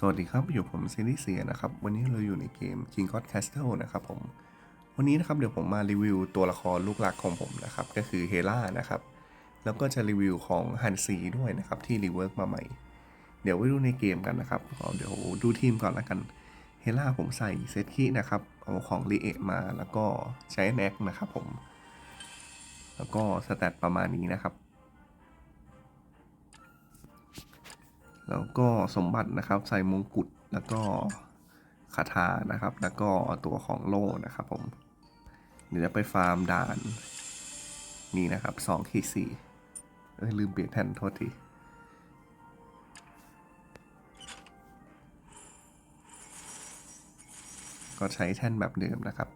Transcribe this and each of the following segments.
สวัสดีครับ อยู่ผมเซนิเซียนะครับ วันนี้เราอยู่ในเกม King God Castle นะครับผม วันนี้นะครับเดี๋ยวผมมารีวิวตัวละครลูกหลักของผมนะครับ ก็คือเฮล่านะครับ แล้วก็จะรีวิวของฮันซีด้วยนะครับ ที่รีเวิร์กมาใหม่ เดี๋ยวไปดูในเกมกันนะครับเอาเดี๋ยวดูทีมก่อนละกันเฮล่าผมใส่เซตคีนะครับ เอาของรีเอมาแล้วก็ใช้แน็กนะครับผม แล้วก็สแตทประมาณนี้นะครับ แล้วก็สมบัตินะครับใส่มงกุฎแล้วก็คาถานะครับ แล้วก็ตัวของโล่นะครับผมเดี๋ยวไปฟาร์มด่านนี่นะครับสองขีดสี่เอ้ยลืมเปลี่ยนแท่นโทษทีก็ใช้แท่นแบบเดิมนะครับ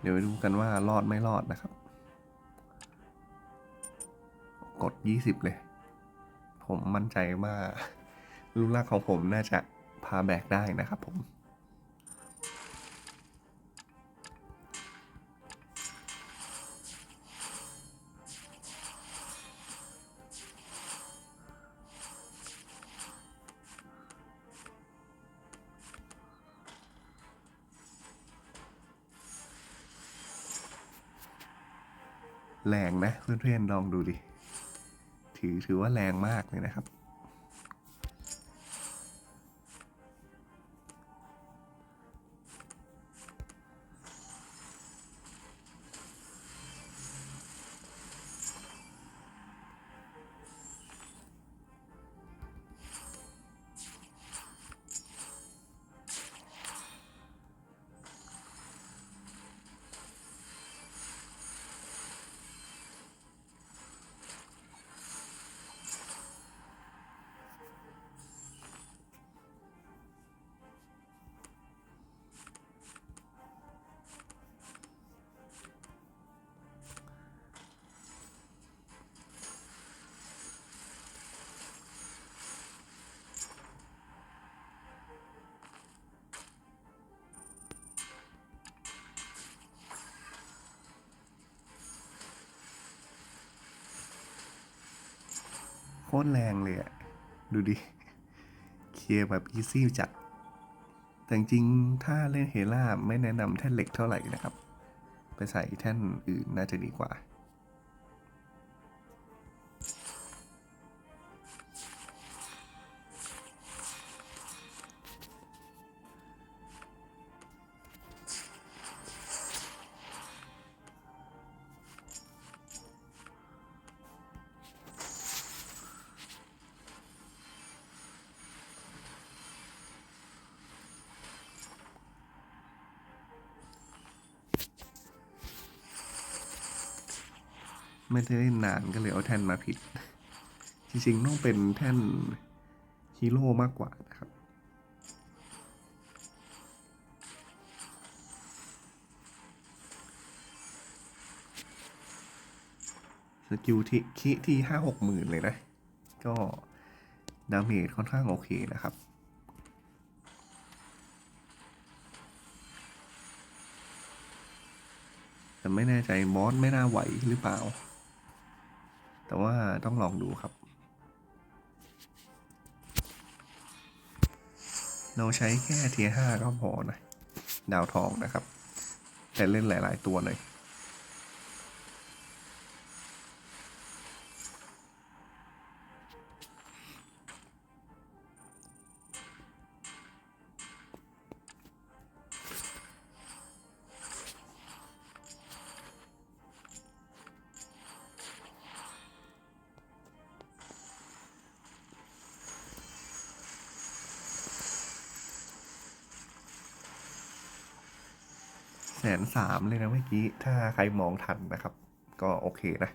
เดี๋ยวไปดูกันว่ารอดไม่รอดนะครับ กด 20 เลย ผมมั่นใจว่าลูกลากของผมน่าจะพาแบกได้นะครับผม แรงนะเพื่อนๆลองดูดิ ถือถือว่าแรงมากเลยนะครับ ตรแรงเลยอะดูดิ เคลียร์แบบอีซี่จัด แต่จริงๆถ้าเล่นเฮล่าไม่แนะนำแท่นเหล็กเท่าไหร่นะครับ ไปใส่แท่นอื่นน่าจะดีกว่า ไม่ได้เล่นนานก็เลยเอาแท่นมาผิด จริงๆต้องเป็นแท่นฮีโร่มากกว่านะครับสกิลที่คิที่ห้าหกหมื่นเลยนะ ก็ดาเมจค่อนข้างโอเคนะครับ แต่ไม่แน่ใจบอสไม่น่าไหวหรือเปล่า แต่ว่าต้องลองดูครับ เราใช้แค่เทียห้าก็พอนะ ดาวทองนะครับ แต่เล่นหลาย ๆ ตัวเลย แสนสามเลยนะเมื่อกี้ ถ้าใครมองทันนะครับ ก็โอเคนะ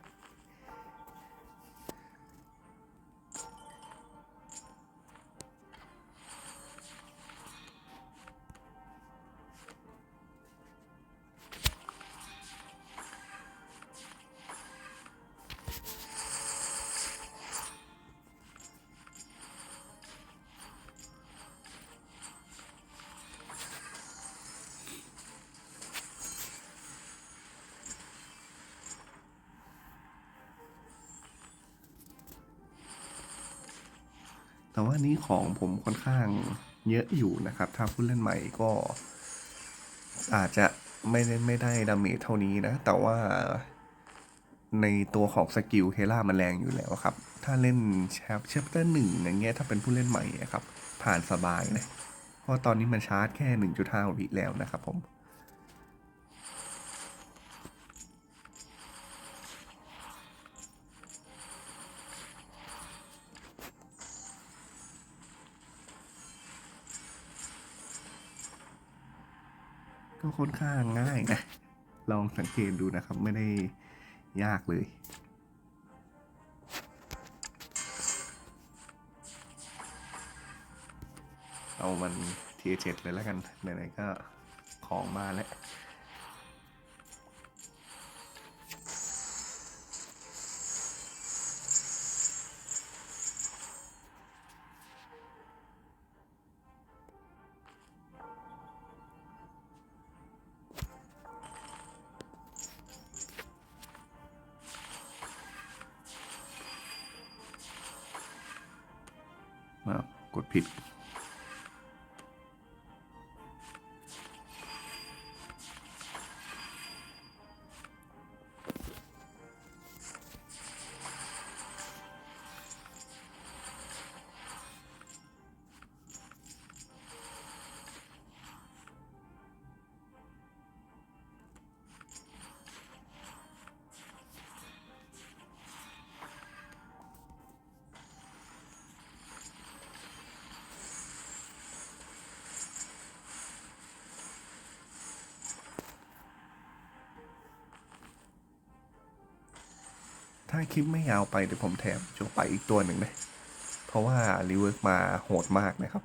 แต่ว่านี้ของผมค่อนข้างเยอะอยู่นะครับ ถ้าผู้เล่นใหม่ก็ อาจจะไม่ได้ไม่ได้ดาเมจเท่านี้นะ แต่ว่าในตัวของสกิลเฮล่ามันแรงอยู่แล้วครับ ถ้าเล่นแชปเชปเตอร์หนึ่งอย่างเงี้ยถ้าเป็นผู้เล่นใหม่ครับ ผ่านสบายเลยเพราะตอนนี้มันชาร์จแค่ 1.5วิแล้วนะครับผม ก็ค่อนข้างง่ายนะ ลองสังเกตดูนะครับไม่ได้ยากเลย เอามันทีเจ็ดเลยแล้วกันไหนๆก็ของมาแล้วาคลิปไม่ยาวไปเดี๋ยวผมแถมจงไปอีกตัวหนึ่งเลยเพราะว่ารีเวิร์กมาโหดมากนะครับ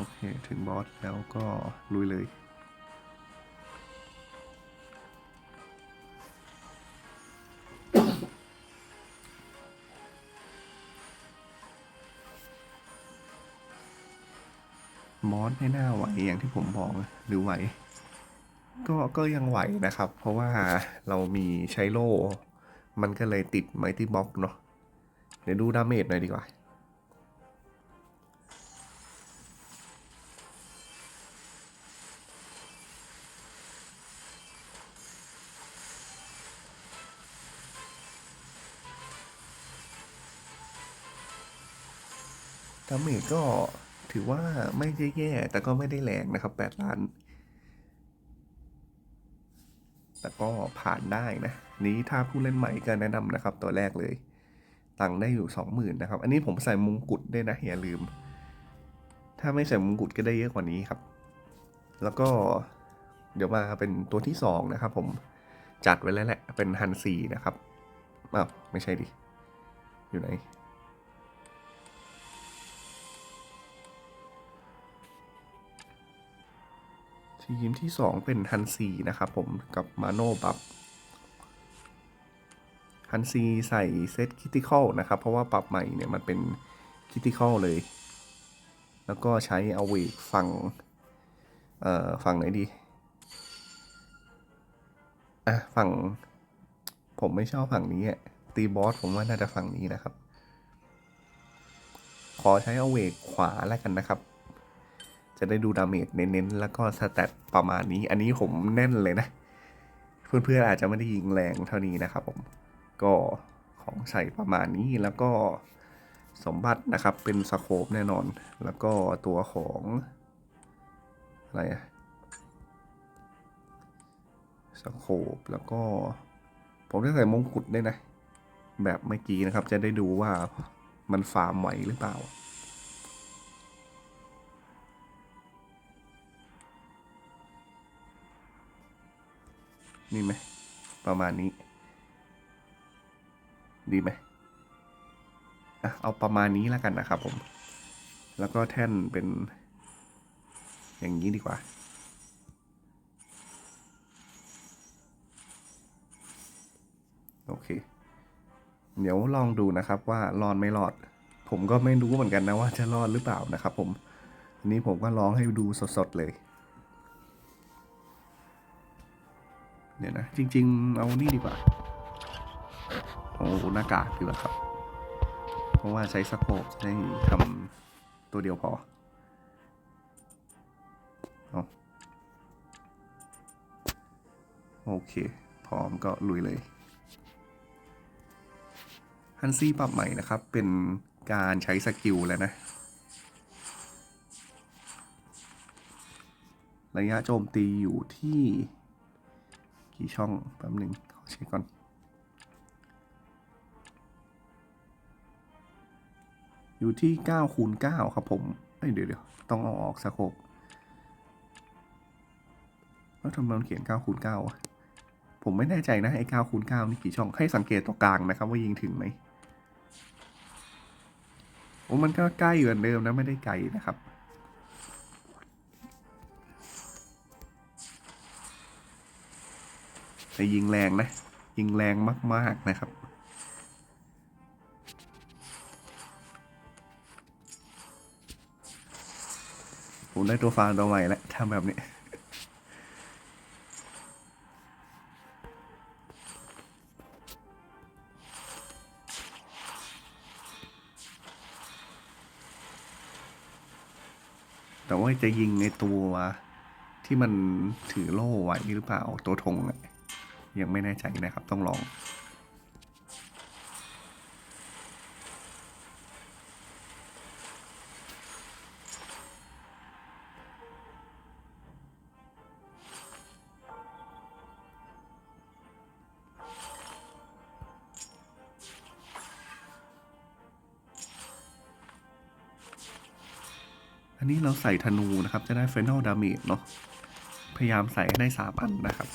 โอเค ถึงบอสแล้วก็ลุยเลย บอสไม่น่าไหวอย่างที่ผมบอกหรือไหว ก็ก็ยังไหวนะครับ เพราะว่าเรามีใช้โล่ มันก็เลยติดไมตี้บ็อกเนาะเดี๋ยวดูดาเมจหน่อยดีกว่า ดาเมจก็ถือว่าไม่ได้แย่ แต่ก็ไม่ได้แรงนะครับ 8 ล้าน แต่ก็ผ่านได้นะ นี้ถ้าผู้เล่นใหม่ก็แนะนำนะครับ ตัวแรกเลย ตังได้อยู่ 20,000นะครับ อันนี้ผมใส่มงกุฎด้วยนะ อย่าลืม ถ้าไม่ใส่มงกุฎก็ได้เยอะกว่านี้ครับ แล้วก็เดี๋ยวมาเป็นตัวที่ 2 นะครับ ผมจัดไว้แล้วแหละ เป็นฮันซีนะครับอ้าวไม่ใช่ดิ อยู่ไหน ทีมที่2เป็นฮันซีนะครับผมกับมาโนบับฮันซีใส่เซตคิติคอลนะครับ เพราะว่าปรับใหม่เนี่ยมันเป็นคิติคอลเลย แล้วก็ใช้เอาเวกฝั่งเอ่อฝั่งไหนดีอะฝั่ง ผมไม่ชอบฝั่งนี้อะตีบอสผมว่าน่าจะฝั่งนี้นะครับ ขอใช้เอาเวกขวาแล้วกันนะครับ จะได้ดูดาเมจเน้นๆ แล้วก็สแตทประมาณนี้ อันนี้ผมแน่นเลยนะ เพื่อนๆอาจจะไม่ได้ยิงแรงเท่านี้นะครับผม ก็ของใส่ประมาณนี้แล้วก็สมบัตินะครับเป็นสโคปแน่นอน แล้วก็ตัวของอะไรอะสโคปแล้วก็ ผมได้ใส่มงกุฎด้วยนะ แบบเมื่อกี้นะครับจะได้ดูว่ามันฟาร์มไหวหรือเปล่า นี่ไหม ประมาณนี้ ดีไหมอะเอาประมาณนี้แล้วกันนะครับผม แล้วก็แท่นเป็น อย่างนี้ดีกว่า โอเค เดี๋ยวลองดูนะครับว่ารอดไม่รอด ผมก็ไม่รู้เหมือนกันนะว่าจะรอดหรือเปล่านะครับผมอันนี้ผมก็ลองให้ดูสดๆเลย เดี๋ยวนะ จริง ๆ เอานี่ดีกว่า โอ้หน้ากากดีกว่าครับ เพราะว่าใช้สโคปได้ทำตัวเดียวพอโอเค พร้อมก็ลุยเลยฮันซี่ปรับใหม่นะครับ เป็นการใช้สกิลแล้วนะ ระยะโจมตีอยู่ที่ กี่ช่องแป๊บหนึ่งขอเช็คก่อนอยู่ที่9คูณ9ครับผมเอ้ยเดี๋ยวเดี๋ยวต้องเอาออกสโคปแล้วทำไมมันเขียน9คูณ9วะผมไม่แน่ใจนะ ไอ้9คูณ9นี่กี่ช่อง ให้สังเกตตัวกลางนะครับว่ายิงถึงไหมโอ้มันก็ใกล้เหมือนเดิมนะ ไม่ได้ไกลนะครับ แต่ยิงแรงนะ ยิงแรงมาก ๆ นะครับ ผมได้ตัวฟางตัวใหม่แล้วทำแบบนี้แต่ว่าจะยิงในตัวที่มันถือโล่ไว้หรือเปล่าตัวธงอะ ยังไม่แน่ใจนะครับต้องลองอันนี้เราใส่ธนูนะครับ จะได้ Final Damage เนาะ พยายามใส่ให้ได้สามอันนะครับ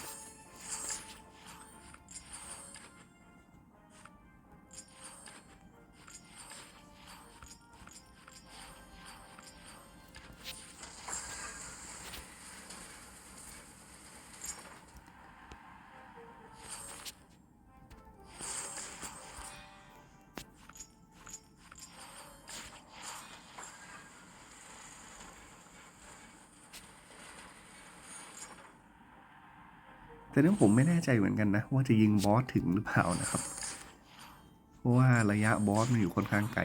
แต่เนี่ยผมไม่แน่ใจเหมือนกันนะ ว่าจะยิงบอสถึงหรือเปล่านะครับ เพราะว่าระยะบอสมันอยู่ค่อนข้างไกล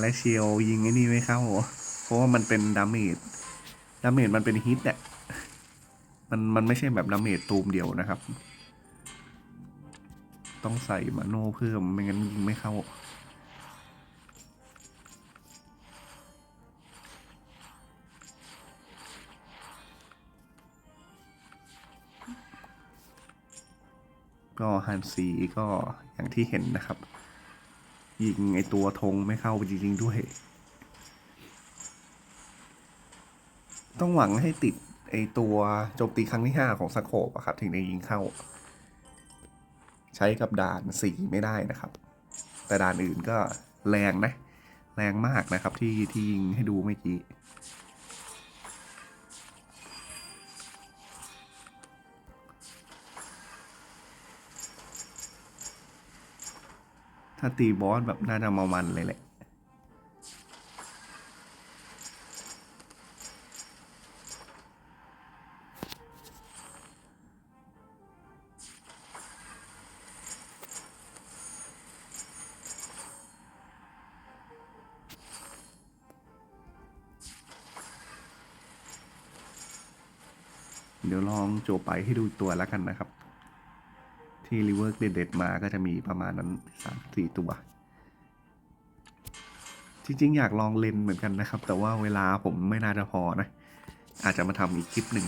และเชียวยิงไอ้นี่ไม่เข้าเพราะว่ามันเป็นดาเมจดาเมจมันเป็นฮิตอะมันมันไม่ใช่แบบดาเมจตูมเดียวนะครับ ต้องใส่มาโน่เพิ่มไม่งั้นยิงไม่เข้าก็ฮันซีก็อย่างที่เห็นนะครับ ยิงไอตัวธงไม่เข้าจริงๆด้วย ต้องหวังให้ติดไอตัวโจมตีครั้งที่ห้าของสโคปอะครับ ถึงจะยิงเข้า ใช้กับด่านสีไม่ได้นะครับ แต่ด่านอื่นก็แรงนะ แรงมากนะครับที่ที่ยิงให้ดูเมื่อกี้ ถ้าตีบอสแบบน่าจะมามันเลยแหละเดี๋ยวลองโจไปให้ดูตัวแล้วกันนะครับ ที่รีเวิร์กเด็ดๆมาก็จะมีประมาณนั้นสามสี่ตัว จริง ๆ อยากลองเลนเหมือนกันนะครับ แต่ว่าเวลาผมไม่น่าจะพอนะ อาจจะมาทำอีกคลิปหนึ่ง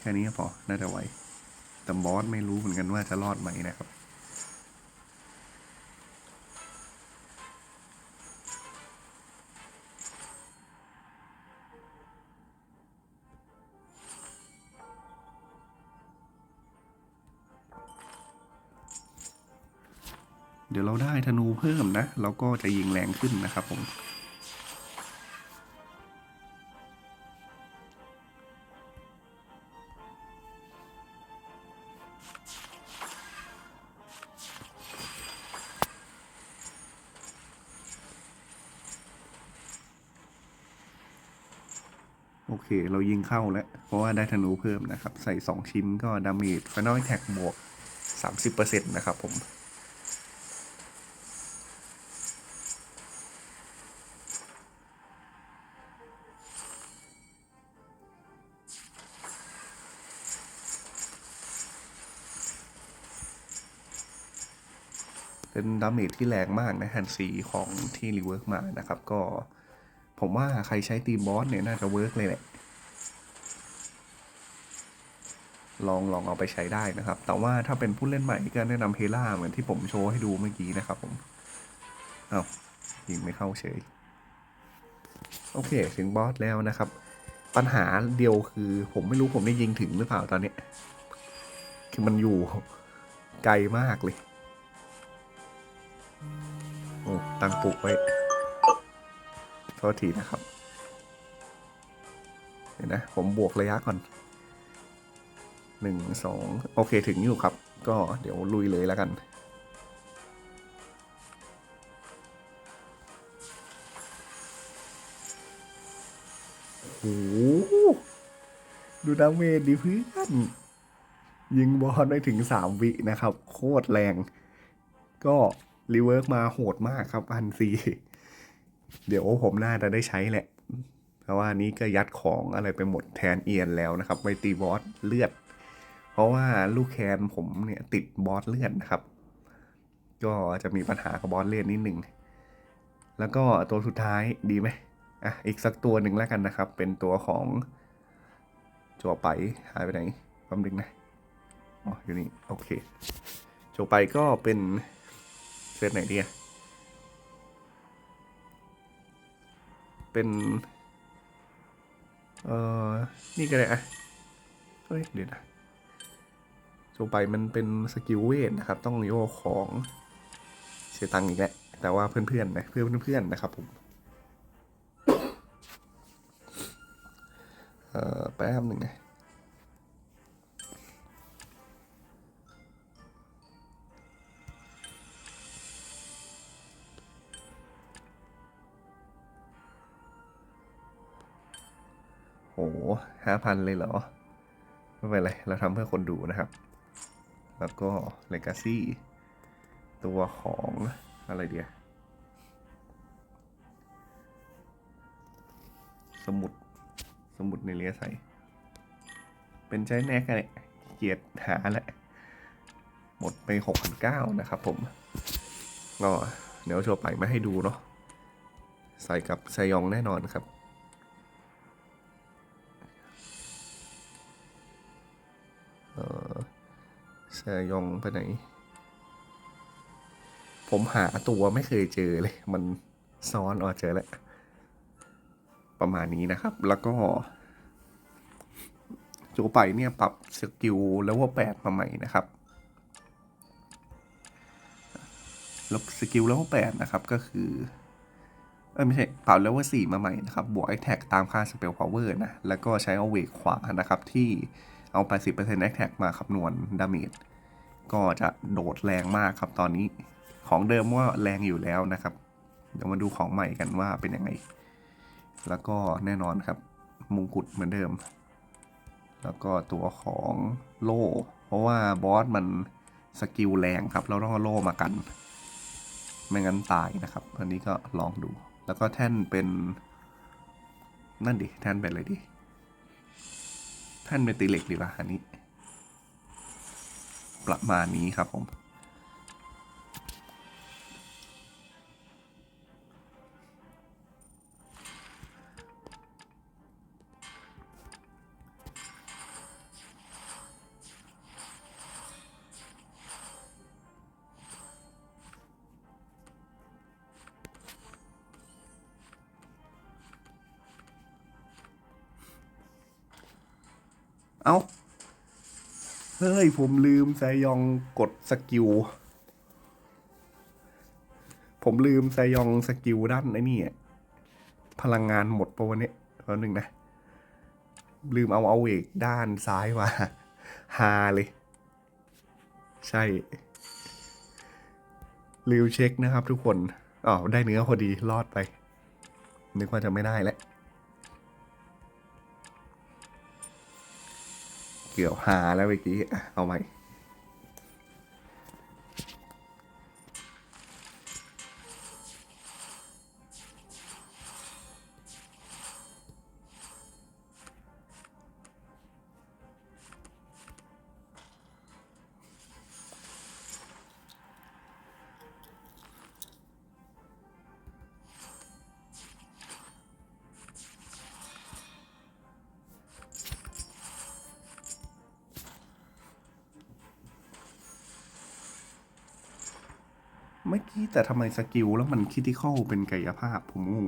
แค่นี้ก็พอ น่าจะไหว แต่บอสไม่รู้เหมือนกันว่าจะรอดไหมนะครับ เดี๋ยวเราได้ธนูเพิ่มนะเราก็จะยิงแรงขึ้นนะครับผม เคเรายิงเข้าแล้ว เพราะว่าได้ธนูเพิ่มนะครับ ใส่ 2 ชิ้นก็ดาเมจ Final Attack บวก 30%นะครับผมเป็นดาเมจที่แรงมากนะฮันซีของที่รีเวิร์กมานะครับ ก็ผมว่าใครใช้ตีมบอสเนี่ยน่าจะเวิร์กเลยแหละ ลองลองเอาไปใช้ได้นะครับ แต่ว่าถ้าเป็นผู้เล่นใหม่ก็แนะนำเฮล่าเหมือนที่ผมโชว์ให้ดูเมื่อกี้นะครับผมเอา้ายิงไม่เข้าเฉย โอเค ถึงบอสแล้วนะครับ ปัญหาเดียวคือผมไม่รู้ผมได้ยิงถึงหรือเปล่าตอนนี้ คือมันอยู่ไกลมากเลยโอ้ตั้งปลุกไว้โทษทีนะครับเดี๋ยวนะ ผมบวกระยะก่อน หนึ่งสองโอเคถึงอยู่ครับ ก็เดี๋ยวลุยเลยแล้วกัน โอ้โหดูดาเมจดิเพื่อนยิงบอลได้ถึงสามวินะครับ โคตรแรง ก็รีเวิร์กมาโหดมากครับอันซีเดี๋ยวผมน่าจะได้ใช้แหละ เพราะว่านี้ก็ยัดของอะไรไปหมดแทนเอียนแล้วนะครับ ไปตีบอสเลือด เพราะว่าลูกแคนผมเนี่ยติดบอสเลือดนะครับ ก็จะมีปัญหากับบอสเลือดนิดหนึ่ง แล้วก็ตัวสุดท้ายดีไหมอะอีกสักตัวหนึ่งแล้วกันนะครับ เป็นตัวของจัวไปหายไปไหนแป๊บนึงนะอ๋ออยู่นี่โอเคจัวไปก็เป็นเซตไหนดีอะเป็นเอ่อนี่ก็ได้อะเฮ้ยเดี๋ยวนะ โจไปมันเป็นสกิลเวทนะครับ ต้องโยกของเสียตังค์อีกแหล้วแต่ว่าเพื่อนๆนะเพื่อนเพื่อนๆนะครับผมเอ่อแป๊บหนึ่งนะโอ้ห้าพันเลยเหรอ ไม่เป็นไร เราทำเพื่อคนดูนะครับ แล้วก็ Legacy ตัวของอะไรเดียสมุด สมุดในเรียใส่เป็นใช้แนกกันแหละเกียดหาแหละ หมดไปหกพันนะครับผม ก็เดี๋ยวโชว์ไปมาให้ดูเนาะ ใส่กับไซยองแน่นอนครับเออ แซยองไปไหน ผมหาตัวไม่เคยเจอเลย มันซ้อนอ๋อเจอแล้ว ประมาณนี้นะครับ แล้วก็โจไปเนี่ยปรับสกิลแล้วว่าแปดมาใหม่นะครับแล้วสกิลแล้วว่าแปดนะครับ ก็คือเออไม่ใช่ปรับแล้วว่าสี่มาใหม่นะครับ บวกไอแท็กตามค่าสเปลพาวเวอร์นะ แล้วก็ใช้เอาเวกขวานะครับที่ เอา 80%แอคแท็กมาคำนวณดาเมจก็จะโดดแรงมากครับตอนนี้ของเดิมว่าแรงอยู่แล้วนะครับ เดี๋ยวมาดูของใหม่กันว่าเป็นยังไง แล้วก็แน่นอนครับมงกุฎเหมือนเดิม แล้วก็ตัวของโล่ เพราะว่าบอสมันสกิลแรงครับ เราต้องเอาโล่มากัน ไม่งั้นตายนะครับ อันนี้ก็ลองดู แล้วก็แท่นเป็นนั่นดิ แท่นเป็นอะไรดิ แท่นเป็นตีเหล็กดีป่ะอันนี้ ประมาณนี้ครับผม ผมลืมไซยองกดสกิล ผมลืมไซยองสกิลด้านไอ้นี่อะพลังงานหมดปะวันนี้แป๊บนึงนะ ลืมเอาเอาเวกด้านซ้ายมาฮาเลย ใช่ลืมเช็คนะครับทุกคนอ๋อได้เนื้อพอดีรอดไป นึกว่าจะไม่ได้แล้ว เกี่ยวหาแล้วเมื่อกี้เอาใหม่ แต่ทำไมสกิลแล้วมันคิดที่เข้าเป็นกายภาพผมงง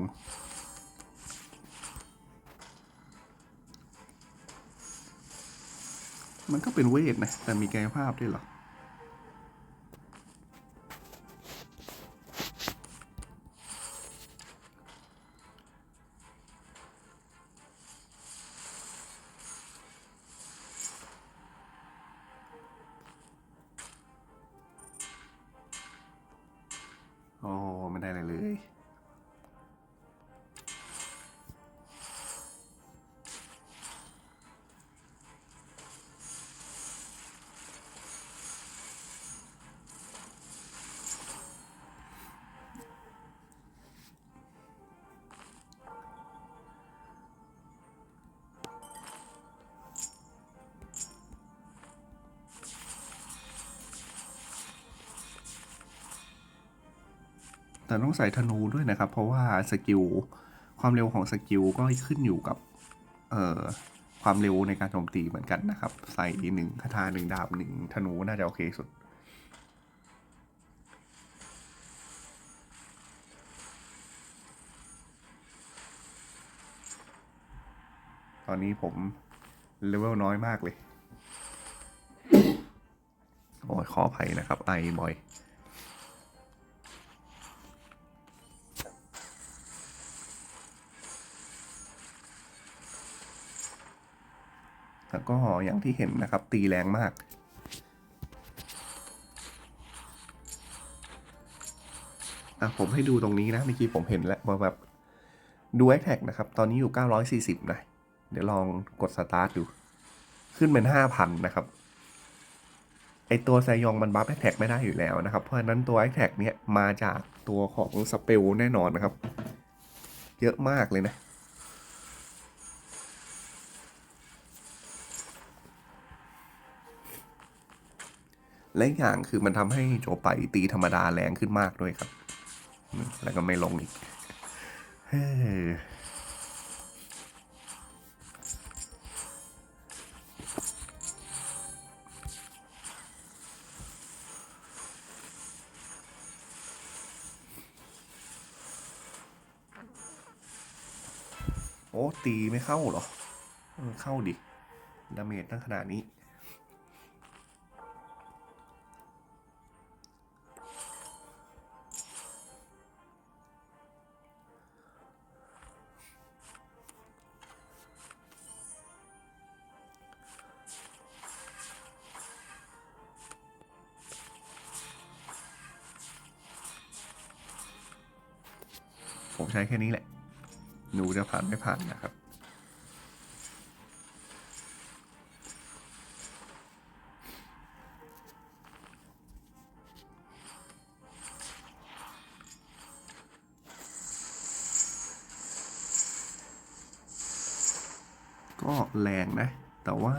มันก็เป็นเวทนะ แต่มีกายภาพด้วยเหรอ แต่ต้องใส่ธนูด้วยนะครับ เพราะว่าสกิลความเร็วของสกิลก็ขึ้นอยู่กับเอ่อความเร็วในการโจมตีเหมือนกันนะครับ ใส่หนึ่งคาถาหนึ่งดาบหนึ่งธนูน่าจะโอเคสุด ตอนนี้ผมเลเวลน้อยมากเลย โอ้ยขออภัยนะครับ ไอบ่อย ก็อย่างที่เห็นนะครับ ตีแรงมาก อะผมให้ดูตรงนี้นะเมื่อกี้ผมเห็นแล้วว่าแบบดูแอคแท็กนะครับ ตอนนี้อยู่ 940 นะ เดี๋ยวลองกดสตาร์ทดู ขึ้นเป็น 5,000 นะครับ ไอตัวไซยองมันบัฟแอคแท็กไม่ได้อยู่แล้วนะครับ เพราะฉะนั้นตัวแอคแท็กเนี้ยมาจากตัวของสเปลแน่นอนนะครับ เยอะมากเลยนะ และอย่างคือมันทำให้โจไปตีธรรมดาแรงขึ้นมากด้วยครับ แล้วก็ไม่ลงอีกโอ้ตีไม่เข้าเหรอ เข้าดิ ดาเมจตั้งขนาดนี้ แค่นี้แหละ ดูจะผ่านไม่ผ่านนะครับ ก็แรงนะ แต่ว่า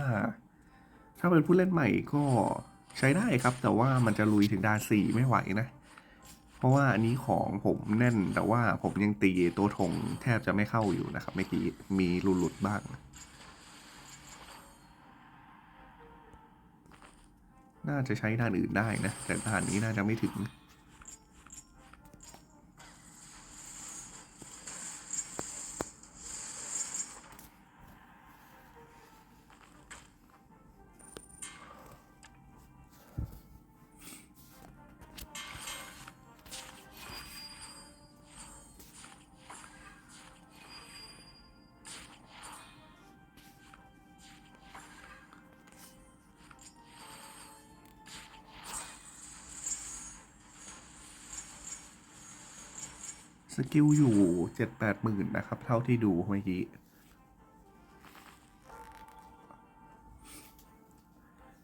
ถ้าเป็นผู้เล่นใหม่ก็ใช้ได้ครับ แต่ว่ามันจะลุยถึงดานสี่ไม่ไหวนะ เพราะว่าอันนี้ของผมแน่นแต่ว่าผมยังตีตัวธงแทบจะไม่เข้าอยู่นะครับเมื่อกี้มีหลุดๆบ้าง น่าจะใช้ด้านอื่นได้นะ แต่ด้านนี้น่าจะไม่ถึง สกิลอยู่เจ็ดแปดหมื่นนะครับ เท่าที่ดูเมื่อกี้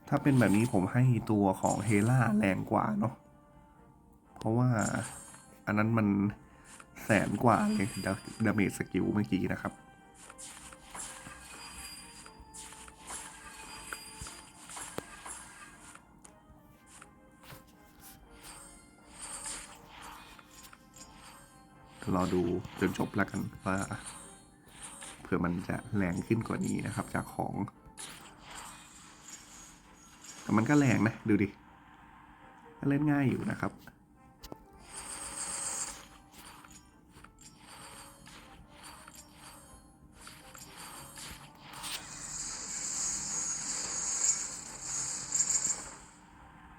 ถ้าเป็นแบบนี้ผมให้ตัวของเฮล่าแรงกว่าเนาะเพราะว่าอันนั้นมันแสนกว่าเลยดาดาเมจสกิลเมื่อกี้นะครับ รอดูจนจบแล้วกันว่าเผื่อมันจะแรงขึ้นกว่านี้นะครับ จากของ แต่มันก็แรงนะ ดูดิเล่นง่ายอยู่นะครับ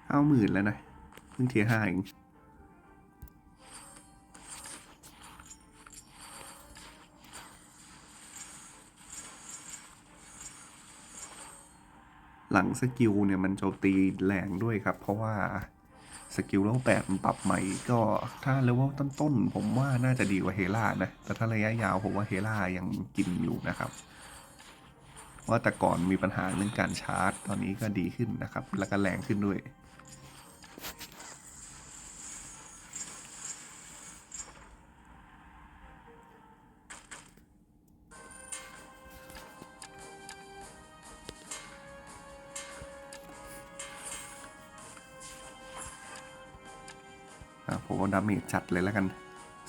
เอาหมื่นแล้วนะเพิ่งเทียห้าเอง หลังสกิลเนี่ยมันโจมตีแรงด้วยครับ เพราะว่าสกิลเลเวลแปดมันปรับใหม่ก็ถ้าเลเวลต้นๆผมว่าน่าจะดีกว่าเฮล่านะ แต่ถ้าระยะยาวผมว่าเฮล่ายังกินอยู่นะครับ ว่าแต่ก่อนมีปัญหาเรื่องการชาร์จ ตอนนี้ก็ดีขึ้นนะครับ แล้วก็แรงขึ้นด้วย ผมเอาดาเมจจัดเลยแล้วกัน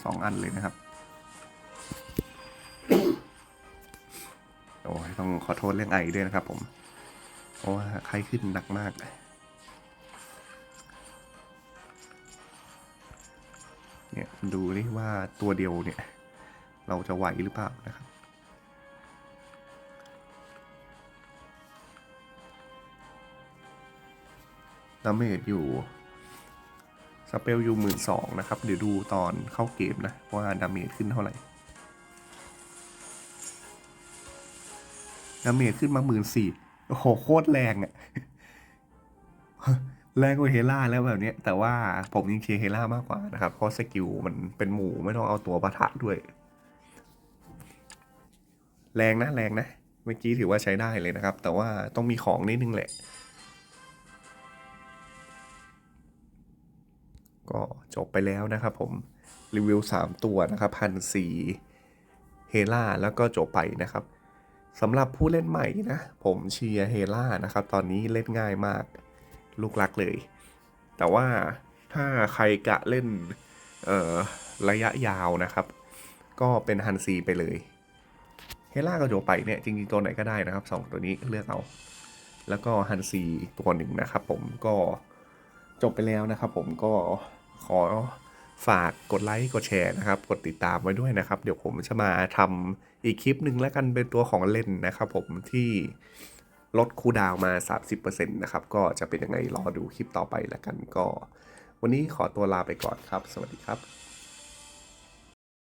สองอันเลยนะครับ โอ้ยต้องขอโทษเรื่องไอด้วยนะครับผม เพราะว่าไข้ขึ้นหนักมากเนี่ยดูนี่ว่าตัวเดียวเนี่ย เราจะไหวหรือเปล่านะครับ ดาเมจอยู่ เปลอยู่หมื่นสองนะครับ เดี๋ยวดูตอนเข้าเกมนะ ว่าดาเมจขึ้นเท่าไหร่ ดาเมจขึ้นมาหมื่นสี่โอ้โหโคตรแรงอะแรงกว่าเฮล่าแล้วแบบนี้แต่ว่าผมยิงเชียร์เฮล่ามากกว่านะครับ เพราะสกิลมันเป็นหมูไม่ต้องเอาตัวปะทะด้วย แรงนะแรงนะ เมื่อกี้ถือว่าใช้ได้เลยนะครับ แต่ว่าต้องมีของนิดนึงแหละ ก็จบไปแล้วนะครับผมรีวิว 3 ตัวนะครับพันสีเฮล่าแล้วก็จบไปนะครับสำหรับผู้เล่นใหม่นะ ผมเชียร์เฮล่านะครับ ตอนนี้เล่นง่ายมากลูกรักเลย แต่ว่าถ้าใครกะเล่นระยะยาวนะครับ ก็เป็นฮันซีไปเลยเฮล่ากับโจไปเนี่ยจริงๆตัวไหนก็ได้นะครับสองตัวนี้เลือกเอา แล้วก็ฮันซีตัวหนึ่งนะครับ ผมก็จบไปแล้วนะครับ ผมก็ ขอฝากกดไลค์กดแชร์นะครับ กดติดตามไว้ด้วยนะครับ เดี๋ยวผมจะมาทำอีกคลิปหนึ่งแล้วกันเป็นตัวของเล่นนะครับผมที่ลดคูดาวน์มา 30%นะครับ ก็จะเป็นยังไงรอดูคลิปต่อไปแล้วกันก็ วันนี้ขอตัวลาไปก่อนครับ สวัสดีครับ